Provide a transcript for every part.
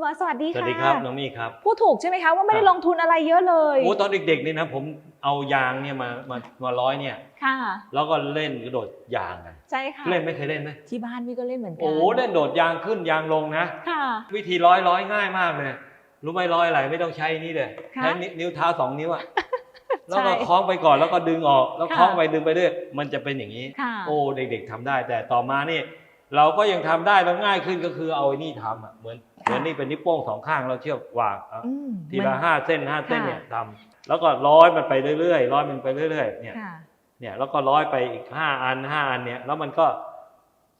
คุณหมอสวัสดีสวัค่ะสดีครับน้องมี่ครับพูดถูกใช่ไหมคะว่าไม่ได้ครับลงทุนอะไรเยอะเลยโอ้ตอนเด็กๆนี่นะผมเอายางเนี่ยมามามาร้อยเนี่ยค่ะ แล้วก็เล่นกระโดดยางกันใช่ค่ะเล่นไม่เคยเล่นไหมที่บ้านพี่ก็เล่นเหมือนกัโอ้เล่นโดดยางขึ้นยางลงนะค่ะ วิธีร้อยร้อยง่ายมากเลยรู้ไหมร้อยอะไรไม่ต้องใช้นี่เลยค่ะใช้นิ้วนิ้วเท้าสองนิ้วอะแล้วก็ใช่คล้องไปก่อนแล้วก็ดึงออก แล้วค่ะคล้องไปดึงไปเรื่อยมันจะเป็นอย่างนี้ค่ะโอ้เด็กๆทำได้ แต่ต่อมานี่ เราก็ยังทำได้แล้วง่ายขึ้นก็คือเอาไอ้นี่ทำอะเหมือนเห มือนนี่เป็นนิ้วโป้งสองข้างเราเชือกวางเอาอืมทีละห้าเส้นห้าเส้นค่ะเนี่ยทำแล้วก็ร้อยมันไปเรื่อยๆร้อยมันไปเรื่อยๆเนี่ยค่ะเนี่ยแล้วก็ร้อยไปอีกห้าอันห้าอันเนี่ยแล้วมันก็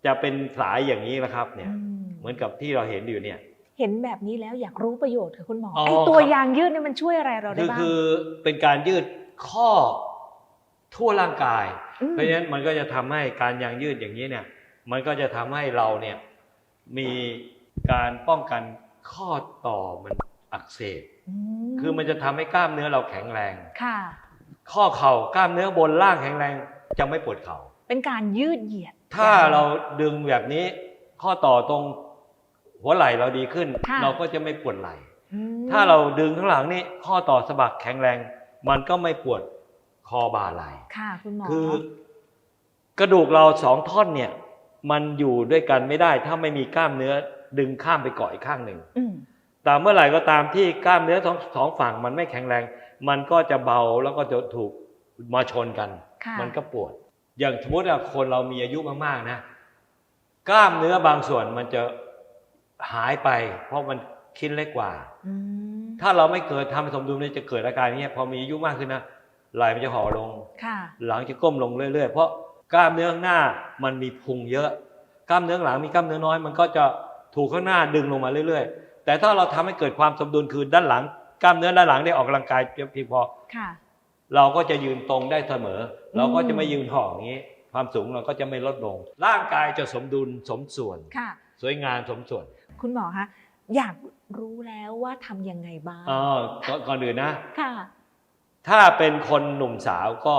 จะเป็นสายอย่างนี้แหละครับเนี่ยอืมเหมือนกับที่เราเห็นอยู่เนี่ย เห็นแบบนี้แล้วอยากรู้ประโยชน์ค่ะคุณหมออ๋อไอตัวครับยางยืดเนี่ยมันช่วยอะไรเราได้คือบ้างคือเป็นการยืดข้อทั่วร่างกายมเพราะฉะนั้นมันก็จะทำให้การยางยืดอย่างนี้เนี่ย มันก็จะทำให้เราเนี่ยมี การป้องกันข้อต่อมันอักเสบมคือมันจะทำให้กล้ามเนื้อเราแข็งแรงค่ะ ข้อเข่ากล้ามเนื้อบนล่างแข็งแรงจะไม่ปวดเข่า เป็นการยืดเหยียด ถ้าเราดึงแบบนี้ ข้อต่อตรงหัวไหล่เราดีขึ้นค่ะเราก็จะไม่ปวดไหล่อืมถ้าเราดึงข้างหลังนี่ข้อต่อสะบักแข็งแรง มันก็ไม่ปวดคอบ่าไหล่ค่ะคุณหมอคือ กระดูกเราสองท่อนเนี่ย มันอยู่ด้วยกันไม่ได้ ถ้าไม่มีกล้ามเนื้อ ดึงข้ามไปเกาะอีกข้างหนึ่งอืมแต่เมื่อไหร่ก็ตามที่กล้ามเนื้อสองสองฝั่งมันไม่แข็งแรง มันก็จะเบาแล้วก็จะถูกมาชนกันค่ะมันก็ปวด อย่างสมมติว่าคนเรามีอายุมากๆนะ กล้ามเนื้อบางส่วนมันจะหายไป เพราะมันชิ้นเล็กกว่าอืมถ้าเราไม่เกิดทำสมดุลเนี่ยจะเกิดอาการอย่างเนี้ยพอมีอายุมากขึ้นนะไหล่มันจะห่อลงค่ะหลังจะก้มลงเรื่อยๆ เพราะกล้ามเนื้อข้างหน้ามันมีพุงเยอะ กล้ามเนื้อข้างหลังมีกล้ามเนื้อน้อย มันก็จะ ถูกข้างหน้าดึงลงมาเรื่อยๆ แต่ถ้าเราทำให้เกิดความสมดุลคือด้านหลัง กล้ามเนื้อด้านหลังได้ออกกำลังกายเพียงพอค่ะเราก็จะยืนตรงได้เสมออืมเราก็จะไม่ยืนห่ออย่างนี้ ความสูงเราก็จะไม่ลดลง ร่างกายจะสมดุลสมส่วนค่ะสวยงามสมส่วน คุณหมอคะอยากรู้แล้วว่าทำยังไงบ้างอ๋อก่อนก่อนอื่นนะค่ะ ถ้าเป็นคนหนุ่มสาวก็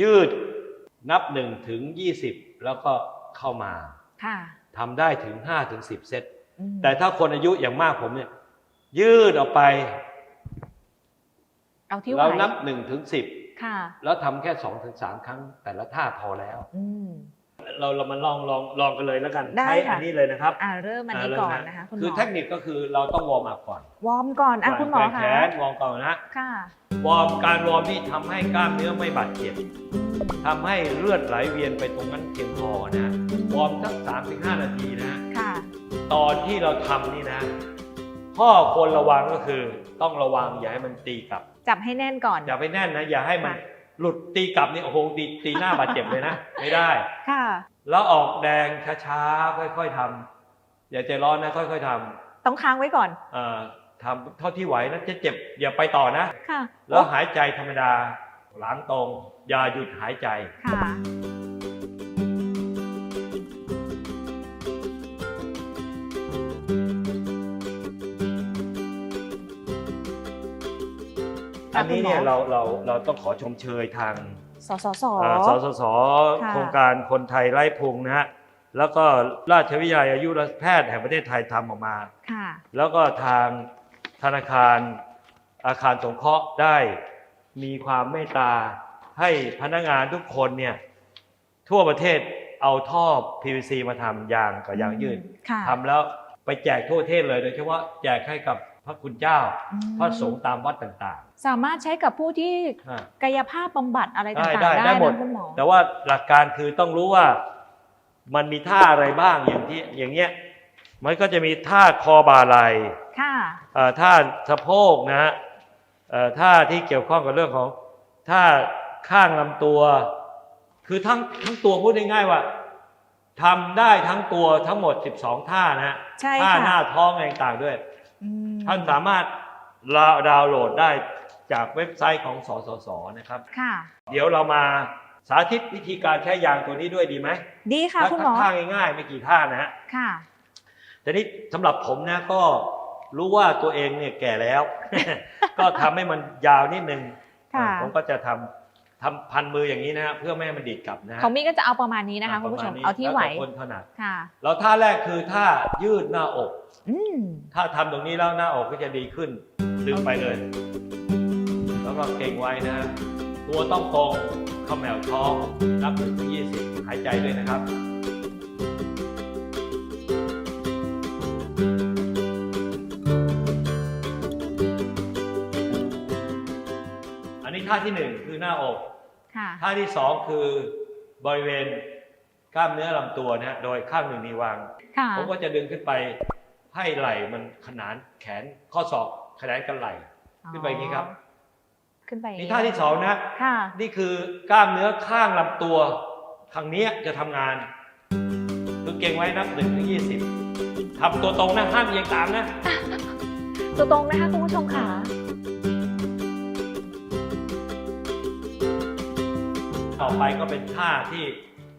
ยืดนับหนึ่งถึงยี่สิบแล้วก็เข้ามาค่ะ ทำได้ถึงห้าถึงสิบเซตอืมแต่ถ้าคนอายุอย่างมากผมเนี่ย ยืดออกไป เอาที่ไหวเรานับหนึ่งถึงสิบค่ะ แล้วทำแค่สองถึงสามครั้งแต่ละท่าพอแล้วอืม เราเรามาลองลองลองกันเลยแล้วกันได้ใช้ค่ะ อันนี้เลยนะครับอ่าเริ่มอันนี้าก่อนเริ่มนะคะคุณหมคืออเทคนิคก็คือเราต้องวอร์มอัพก่อนวอร์มก่อนอะคุณหมอแกว่งคะแขนวอร์มก่อนนะค่ะ วอร์มการวอร์มนี่ทำให้กล้ามเนื้อไม่บาดเจ็บอืมทำให้เลือดไหลเวียนไปตรงนั้นเพียงพอนะวอร์มสักสามถึงห้านาทีนะ ค่ะตอนที่เราทำนี่นะ ข้อควรระวังก็คือต้องระวังอย่าให้มันตีกลับจับให้แน่นก่อน อย่าไปแน่นนะ อย่าให้มันค่ะ หลุดตีกลับนี่โอ้โหตีตีหน้าบาดเจ็บเลยนะ ไม่ได้ค่ะ แล้วออกแดงช้าๆค่อยๆทำอย่าใจร้อนนะค่อยๆทต้องค้างไว้ก่อนำเอ่อทำเท่าที่ไหวนะจะเจ็บอย่าไปต่อนะค่ะแล้วหายใจธรรมดาหลังตรง อย่าหยุดหายใจค่ะ อันนี้เนี่ยคุณหมอเราเราเราต้องขอชมเชยทางสสสอ่าสสสค่ะโครงการคนไทยไร้พุงนะฮะแล้วก็ราชวิทยาลัยอายุรแพทย์แห่งประเทศไทยทำออกมาค่ะแล้วก็ทางธนาคารอาคารสงเคราะห์ได้มีความเมตตาให้พนักงานทุกคนเนี่ยทั่วประเทศเอาท่อ PVC มาทำยางกับยางยืดค่ะทำแล้วไปแจกทั่วประเทศเลยโดยเฉพาะแจกให้กับพ ระคุณเจ้า อืมพระสงฆ์ตามวัดต่าง สามารถใช้กับผู้ที่ๆอะกายภาพบำบัดอะไรต่างๆได้ได้ได้หมด นะคุณหมอแต่ว่าหลักการคือต้องรู้ว่ามันมีท่าอะไรบ้างอย่างที่อย่างเงี้ยมันก็จะมีท่าคอบ่าไหลค่ะ เอ่อท่าสะโพกนะฮะเอ่อท่าที่เกี่ยวข้องกับเรื่องของท่าข้างลำตัว คือทั้งทั้งตัวพูดง่ายๆว่าทำได้ทั้งตัวทั้งหมด 12 ท่านะฮะใช่ท่าค่ะ หน้าท้องอะไรต่างๆด้วยอืม ท่านสามารถดาวน์โหลดได้จากเว็บไซต์ของสสสนะครับ ค่ะ เดี๋ยวเรามาสาธิตวิธีการใช้ยางตัวนี้ด้วยดีไหมดีค่ะคุณหมอท่าง่ายๆไม่กี่ท่านะฮะค่ะแต่นี้สำหรับผมนะก็รู้ว่าตัวเองเนี่ยแก่แล้ว ก็ทำให้มันยาวนิดนึงค่ะผมก็จะท ทำพันมืออย่างนี้นะฮะเพื่อไม่ให้มันดีดกลับนะฮะของมี่ก็จะเอาประมาณนี้นะคะคุณผู้ชมปรณนี้เอาที่ไหวแล้แต่คนถนัดค่ะแล้วท่าแรกคือท่ายืดหน้าอกอืมถ้าทำตรงนี้แล้วหน้าอกก็จะดีขึ้นดึงไปเลย แล้วก็เก่งไว้นะฮะตัวต้องตรงเขมแมวท้องนับถึงยี่สิบหายใจด้วยนะครับ ท่าที่หนึ่งคือหน้าอก ค่ะท่าที่สองคือบริเวณกล้ามเนื้อลำตัวนะฮะโดยข้างหนึ่งนิ้ววาง ค่ะผมก็จะดึงขึ้นไปให้ไหล่มันขนานแขนข้อศอกขนานกันไหล่ ขึ้นไปอย่างนี้ครับ ขึ้นไปอย่งนี่ท่าที่สองนะ ค่ะ นี่คือกล้ามเนื้อข้างลำตัวทางเนี้ยจะทำงาน คือเก่งไว้นับหนึ่งถึงยี่สิบทำตัวตรงนะห้ามเอียงตามนะ ตัวตรงนะคะคุณผู้ชมค่ะ อไปก็เป็นท่าที่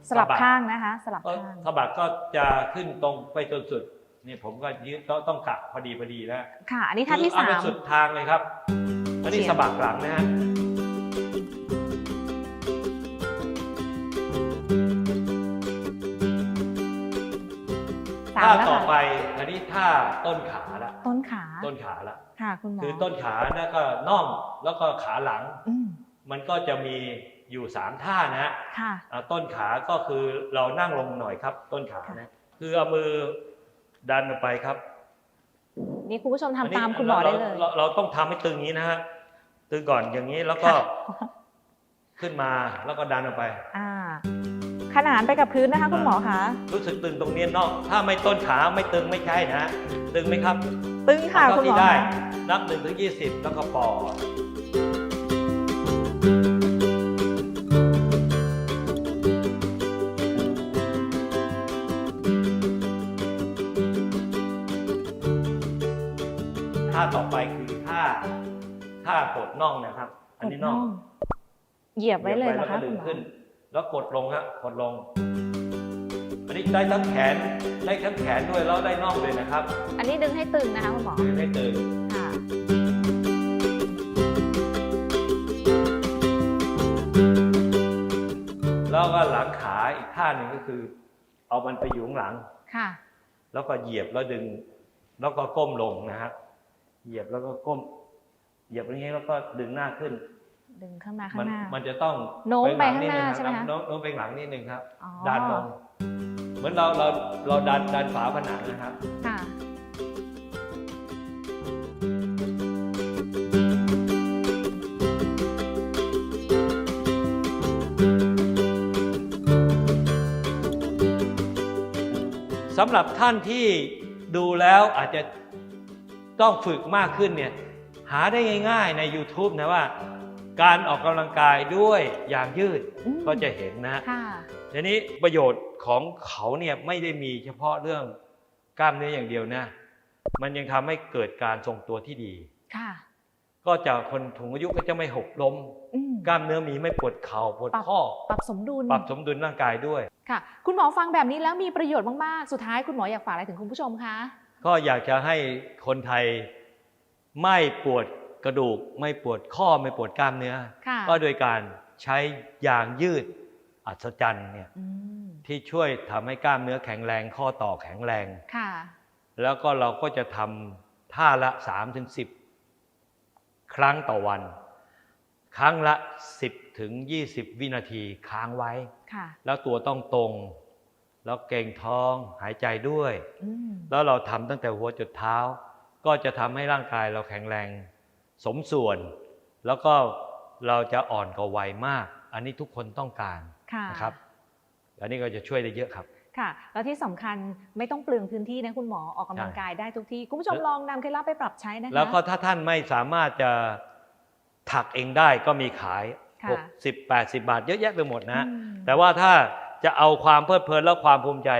สลับสะบัดข้างนะคะ สลับก็ข้างสะบัดก็จะขึ้นตรงไปจนสุดนี่ผมก็ยืดต้องต้องกะพอดีพอดีแล้วค่ะ อันนี้ท่าที่คือสาเอาไปมสุดทางเลยครับอันนี้เฉียงสะบักหลังนะฮะสามท่าแล้วต่อไปค่ะอันนี้ท่าต้นขาละต้นขาต้นขาละค่ะคุณหมอคือต้นขาแล้วก็น่องแล้วก็ขาหลังอืมมันก็จะมี อยู่สามท่านะฮะค่ะอ่าต้นขาก็คือเรานั่งลงหน่อยครับ ต้นขานะคือเอามือดันออกไปครับนี่คุณผู้ชมทำนนี้ตามคุณหมอได้เลย ราราเราต้องทำให้ตึงอย่างนี้นะฮะตึงก่อนอย่างนี้แล้วก็ค่ะ ขึ้นมาแล้วก็ดันออกไป อ่า ขนานไปกับพื้นนะคะ คุณหมอคะ รู้สึกตึงตรงนี้นอกถ้าไม่ต้นขาไม่ตึงไม่ใช่นะตึงไหมครับตึงค่ะเท่าคุณหมที่อได้ คะนับหนึ่งถึงยี่สิบแล้วก็ปล่อย เหยียบไว้เลยแล้นะวคะก็ดึคุงณหมอขึ้น แล้วกดลงฮะกดลง อันนี้ได้ทั้งแขนได้ทั้งแขนด้วยแล้วได้น่องด้วยนะครับ อันนี้ดึงให้ตึงนะคะคุณหมอดึงให้ตึงค่ะแล้วก็หลังขาอีกท่าหนึ่งก็คือ เอามันไปอยู่ข้างหลังค่ะ แล้วก็เหยียบแล้วดึง แล้วก็ก้มลงนะฮะเหยียบแล้วก็ก้ม เหยียบอย่างนี้แล้วก็ดึงหน้าขึ้น ดึงข้างหน้าข้ามังหน้ามันจะต้องโน้มไปลัข้างหน้าดงใช่ไหมคะโน้มโน้มไปหลังนิดนึงครับอ๋อดันลงเหมือนเราเราเราดันดันฝาผนังนะครับค่ะสำหรับท่านที่ดูแล้วอาจจะต้องฝึกมากขึ้นเนี่ยหาได้ง่าย ๆ ใน YouTube นะว่า การออกกำลังกายด้วยยางยืดอืม ก็จะเห็นนะ ค่ะ ทีนี้ประโยชน์ของเขาเนี่ยไม่ได้มีเฉพาะเรื่องกล้ามเนื้ออย่างเดียวนะ มันยังทำให้เกิดการทรงตัวที่ดี ค่ะ ก็จะคนถุงอายุก็จะไม่หกล้ม อืม กล้ามเนื้อมีไม่ปวดเข่าปวดปรับข้อ ปรับสมดุล ปรับสมดุลร่างกายด้วย ค่ะ คุณหมอฟังแบบนี้แล้วมีประโยชน์มาก ๆ สุดท้ายคุณหมออยากฝากอะไรถึงคุณผู้ชมคะ ก็อยากจะให้คนไทยไม่ปวด กระดูกไม่ปวดข้อไม่ปวดกล้ามเนื้อค่ะก็โดยการใช้ยางยืดอัศจรรย์เนี่ยอืมที่ช่วยทำให้กล้ามเนื้อแข็งแรงข้อต่อแข็งแรงค่ะแล้วก็เราก็จะทำท่าละ3ถึง10 ครั้งต่อวัน ครั้งละ 10ถึง20 วินาทีค้างไว้ค่ะแล้วตัวต้องตรง แล้วเก่งท้องหายใจด้วยอืมแล้วเราทำตั้งแต่หัวจุดเท้า ก็จะทำให้ร่างกายเราแข็งแรง สมส่วน แล้วก็เราจะอ่อนกว่าวัยมาก อันนี้ทุกคนต้องการค่ะนะครับ อันนี้ก็จะช่วยได้เยอะครับค่ะแล้วที่สำคัญไม่ต้องเปลืองพื้นที่นะคุณหมอออกกำลังใช่กายได้ทุกที่ คุณผู้ชมลองนำเคล็ดลับไปปรับใช้นะคะแล้วก็ถ้าท่านไม่สามารถจะถักเองได้ก็มีขายค่ะ60 80 บาทเยอะแยะไปหมดนะอืมแต่ว่าถ้าจะเอาความเพลิดเพลินและความภูมิใจ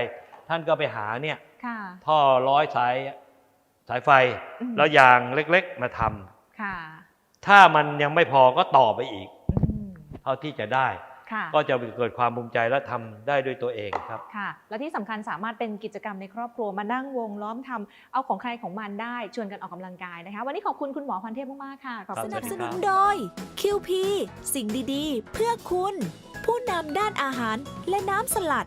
ท่านก็ไปหาเนี่ยค่ะท่อร้อยสายสายไฟอืมแล้วยางเล็กๆมาทำค่ะ ถ้ามันยังไม่พอก็ต่อไปอีกอืมเท่าที่จะได้ค่ะก็จะเกิดความภูมิใจและทำได้ด้วยตัวเองครับค่ะ และที่สำคัญสามารถเป็นกิจกรรมในครอบครัวมานั่งวงล้อมทำเอาของใครของมันได้ชวนกันออกกำลังกายนะคะ วันนี้ขอบคุณคุณหมอพันเทพมากๆค่ะขอบครัคุบณสนับสนุนค่ะโดย QP สิ่งดีๆ เพื่อคุณ ผู้นำด้านอาหารและน้ำสลัด